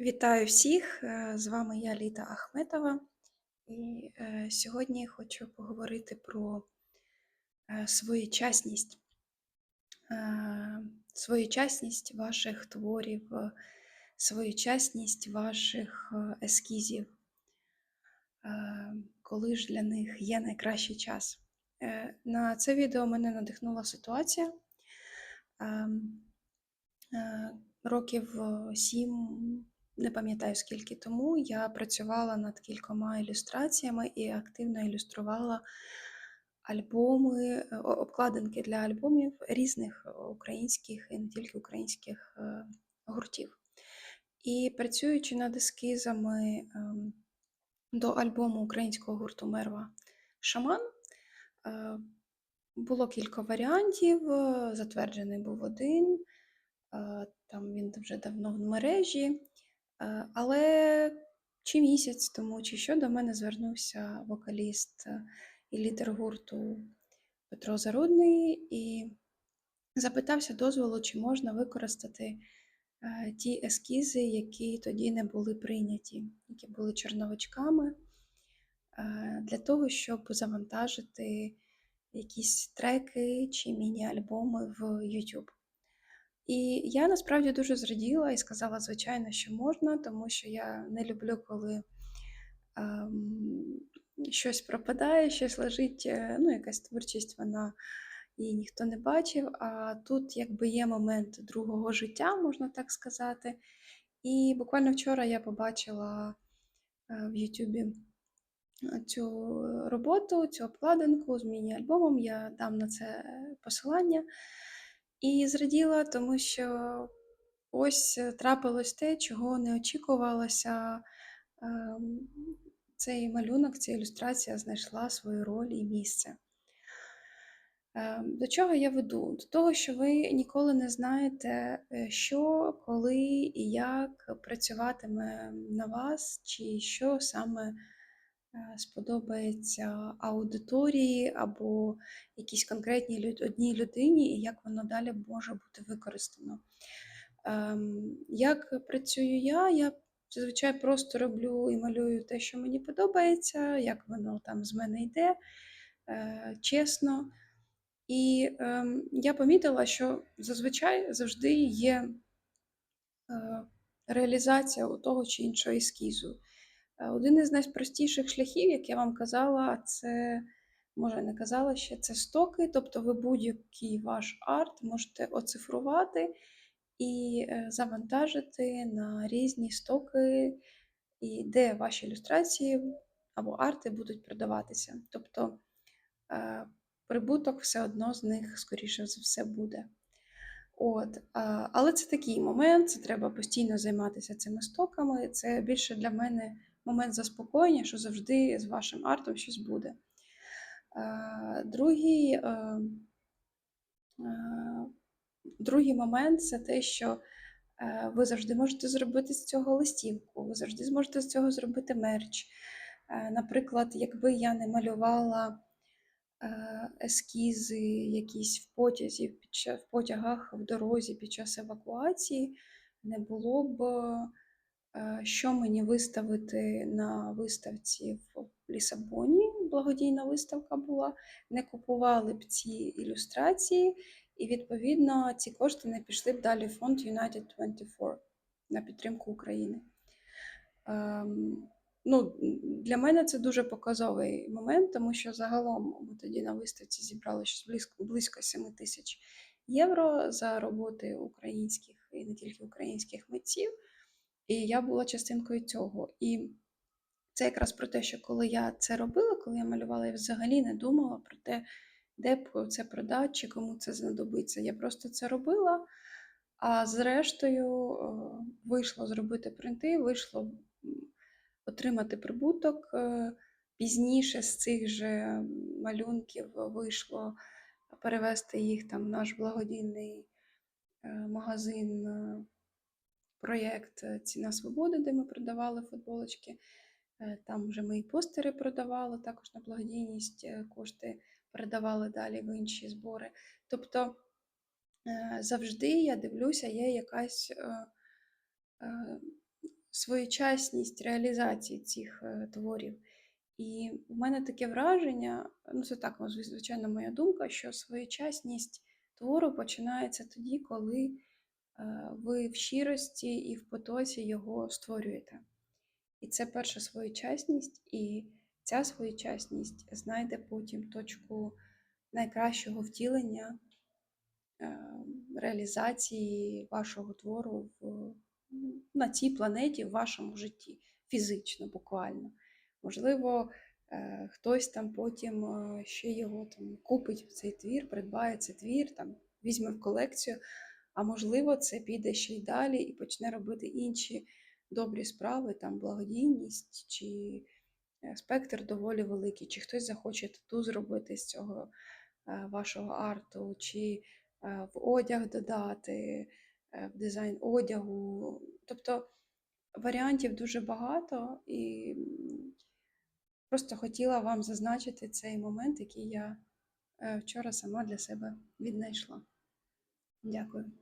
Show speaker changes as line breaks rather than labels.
Вітаю всіх! Е, З вами я Ліда Ахметова, і е, сьогодні хочу поговорити про е, своєчасність, своєчасність ваших творів, своєчасність ваших ескізів, коли ж для них є найкращий час. На це відео мене надихнула ситуація. Ем, Років сім, не пам'ятаю скільки тому, я працювала над кількома ілюстраціями і активно ілюструвала альбоми, е, обкладинки для альбомів різних українських і не тільки українських е, гуртів. І працюючи над ескізами ем, до альбому українського гурту Мерва Шаман, е, було кілька варіантів. Затверджений був один, там він вже давно в мережі. Е, Але чи місяць тому, чи що до мене звернувся вокаліст е, і лідер гурту Петро Зарудний і запитався дозволу, чи можна використати е, ті ескізи, які тоді не були прийняті, які були чорновичками, для того, щоб завантажити якісь треки чи міні-альбоми в YouTube. І я насправді дуже зраділа і сказала, звичайно, що можна, тому що я не люблю, коли ем, щось пропадає, щось лежить, е, ну, якась творчість, вона її ніхто не бачив. А тут якби є момент другого життя, можна так сказати. І буквально вчора я побачила е, в Ютубі цю роботу, цю обкладинку з міні-альбомом. Я дам на це посилання. І зраділа, тому що ось е, трапилось те, чого не очікувалося. Ем, Цей малюнок, ця ілюстрація знайшла свою роль і місце. Ем, До чого я веду? До того, що ви ніколи не знаєте, е, що, коли і як працюватиме на вас, чи що саме сподобається аудиторії або якійсь конкретній одній людині, і як воно далі може бути використано. Ем, Як працюю я? Я зазвичай просто роблю і малюю те, що мені подобається, як воно там з мене йде, е, чесно. І ем, я помітила, що зазвичай завжди є е, реалізація у того чи іншого ескізу. Е, Один із найпростіших шляхів, як я вам казала, це, може, не казала ще, це стоки, тобто ви будь-який ваш арт можете оцифрувати і е, завантажити на різні стоки, і де ваші ілюстрації або арти будуть продаватися. Тобто е, прибуток все одно з них, скоріше за все, буде. От, але це такий момент, це треба постійно займатися цими стоками. Це більше для мене момент заспокоєння, що завжди з вашим артом щось буде. Другий, е, е, другий момент це те, що е, ви завжди можете зробити з цього листівку, ви завжди зможете з цього зробити мерч. Е, Наприклад, якби я не малювала е, ескізи якісь в потязі, в потягах в дорозі під час евакуації, не було б е, що мені виставити на виставці в Лісабоні. Благодійна виставка була. Не купували б ці ілюстрації, і відповідно ці кошти не пішли б далі в фонд United 24 на підтримку України. Ем, ну, для мене це дуже показовий момент, тому що загалом ми тоді на виставці зібрали близько, близько 7 тисяч євро за роботи українських і не тільки українських митців. І я була частинкою цього. І це якраз про те, що коли я це робила, коли я малювала, я взагалі не думала про те, де це продати чи кому це знадобиться. Я просто це робила. А зрештою е, вийшло зробити принти, вийшло отримати прибуток. Е, Пізніше з цих же малюнків вийшло перевести їх там в наш благодійний е, магазин, проєкт е, Ціна свободи, де ми продавали футболочки. Е, Там вже ми і постери продавали, також на благодійність е, кошти передавали далі в інші збори. Тобто завжди я дивлюся, є якась своєчасність реалізації цих творів. І в мене таке враження, ну це так, ну, звичайно, моя думка, що своєчасність твору починається тоді, коли ви в щирості і в потоці його створюєте. І це перша своєчасність, і ця своєчасність знайде потім точку найкращого втілення е, реалізації вашого твору в, на цій планеті, в вашому житті, фізично, буквально. Можливо, е, хтось там потім е, ще його там купить цей твір, придбає цей твір, там, візьме в колекцію, а можливо, це піде ще й далі і почне робити інші добрі справи, там благодійність чи е, спектр доволі великий, чи хтось захоче тату зробити з цього е, вашого арту, чи е, в одяг додати, в дизайн одягу. Тобто варіантів дуже багато, і просто хотіла вам зазначити цей момент, який я вчора сама для себе віднайшла. Дякую.